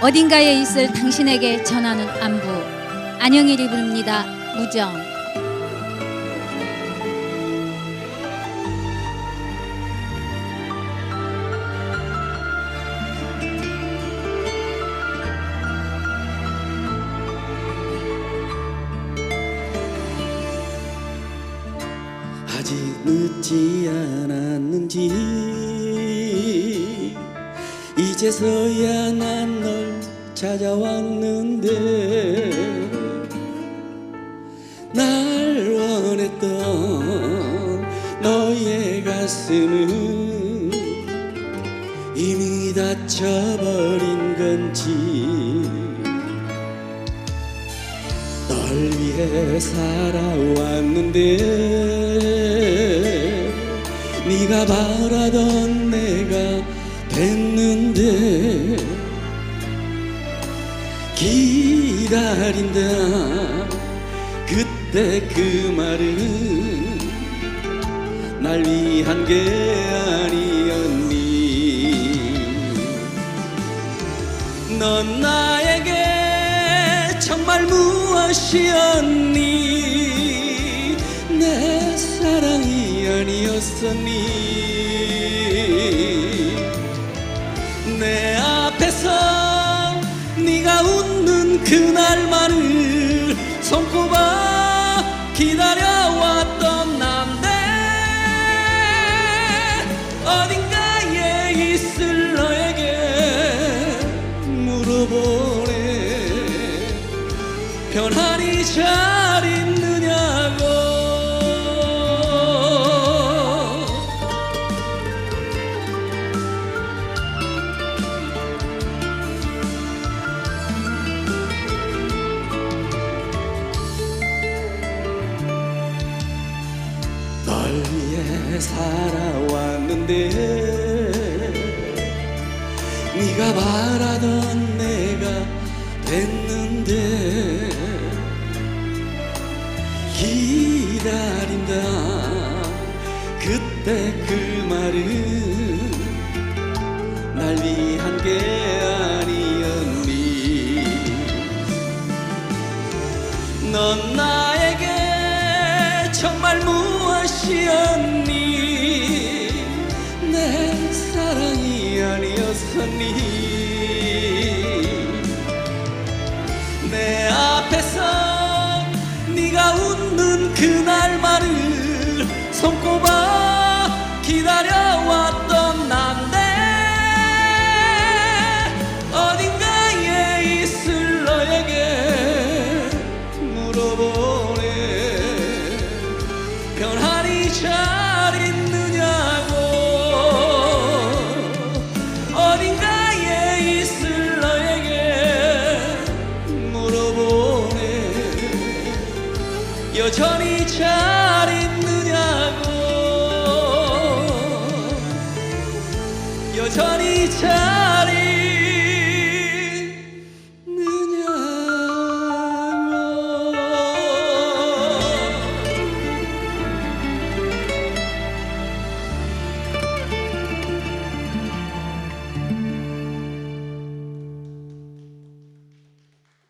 어딘가에 있을 당신에게 전하는 안부. 안영일이 부릅니다. 무정. 아직 늦지 않았는지 이제서야 난 널 찾아왔는데 날 원했던 너의 가슴은 이미 다쳐버린 건지 널 위해 살아왔는데 네가 바라던 내가 됐는데 기다린다. 그때 그 말은 날 위한 게 아니었니? 넌 나에게 정말 무엇이었니? 내 사랑이 아니었었니 앞에서 네가 웃는 그날만을 손꼽아 기다려왔던 난데 어딘가에 있을 너에게 물어보네. 편안히 잘 살아왔는데 네가 바라던 내가 됐는데 기다린다. 그때 그 말은 날 위한 게 아니었니? 넌 나에게 정말 무엇 이었니? 내 사랑이 아니었었니? 내 앞에서 네가 웃는 그날만을 손꼽아 기다려왔던 난데 어딘가에 있을 너에게 물어보 잘 있느냐고. 어딘가에 있을 너에게 물어보네. 여전히 잘 있느냐고. 여전히 잘